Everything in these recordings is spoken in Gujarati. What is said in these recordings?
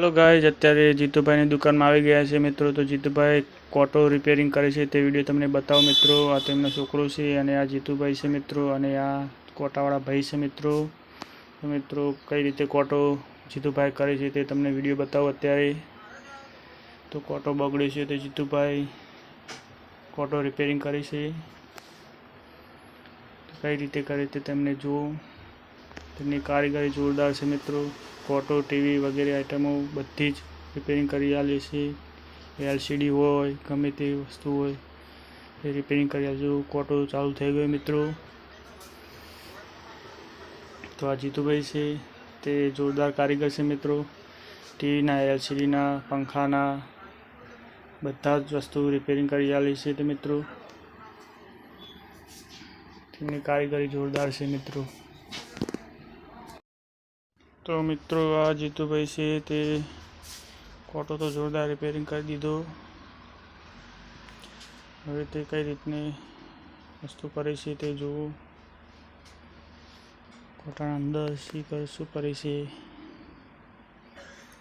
હેલો ગાઈઝ અત્યારે જીતુભાઈની દુકાનમાં આવી ગયા છે મિત્રો. તો જીતુભાઈ, કોટો રિપેરિંગ કરે છે તે વીડિયો તમને બતાવો મિત્રો. આ તેમનો છોકરો છે અને આ જીતુભાઈ છે મિત્રો અને આ કોટાવાળા ભાઈ છે મિત્રો. મિત્રો, કઈ રીતે કોટો જીતુભાઈ કરે છે તે તમને વીડિયો બતાવો અત્યારે. તો કોટો બગડ્યો છે તો જીતુભાઈ. કોટો રિપેરિંગ કરે છે. કઈ રીતે કરે તે તમને જુઓ. તેમની કારીગરી જોરદાર છે મિત્રો. ફોટો, ટીવી વગેરે આઇટમો બધી જ રિપેરિંગ કરી આલીએ છીએ એલસીડી હોય, ગમે તે વસ્તુ હોય, એ રિપેરિંગ કરી આલજો કોટો ચાલુ થઈ ગયો મિત્રો. તો આ જીતુભાઈ છે. તે જોરદાર કારીગર છે મિત્રો. ટીવીના એલસીડીના પંખાના બધા જ વસ્તુ રિપેરિંગ કરી આલી છે તે મિત્રો. તેમની કારીગરી જોરદાર છે મિત્રો. તો મિત્રો, આ જીતુભાઈ છે તે કોટો તો જોરદાર રિપેરિંગ કરી દીધો. હવે તે કઈ રીતની વસ્તુ કરે છે તે જોવું કોટાના અંદર શી શું કરે છે.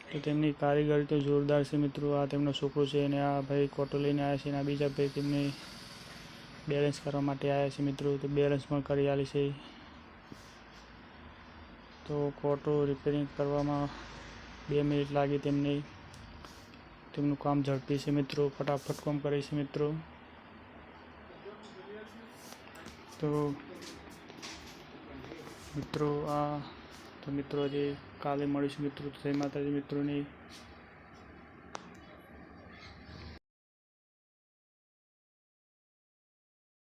તો તેમની કારીગરી તો જોરદાર છે મિત્રો, આ તેમનો છોકરો છે અને આ ભાઈ કોટો લઈને આવ્યા છે અને આ બીજા ભાઈ તેમને બેલેન્સ કરવા માટે આવ્યા છે મિત્રો, તો બેલેન્સ પણ કરી આલે છે. તો કોટો રિપેરિંગ કરવામાં બે મિનિટ લાગી તેમને. તેમનું કામ ઝડપી છે મિત્રો. ફટાફટ કામ કરે છે મિત્રો. તો મિત્રો આ, તો મિત્રો જે કાલે મળીશું મિત્રો. જય માતાજી મિત્રોની.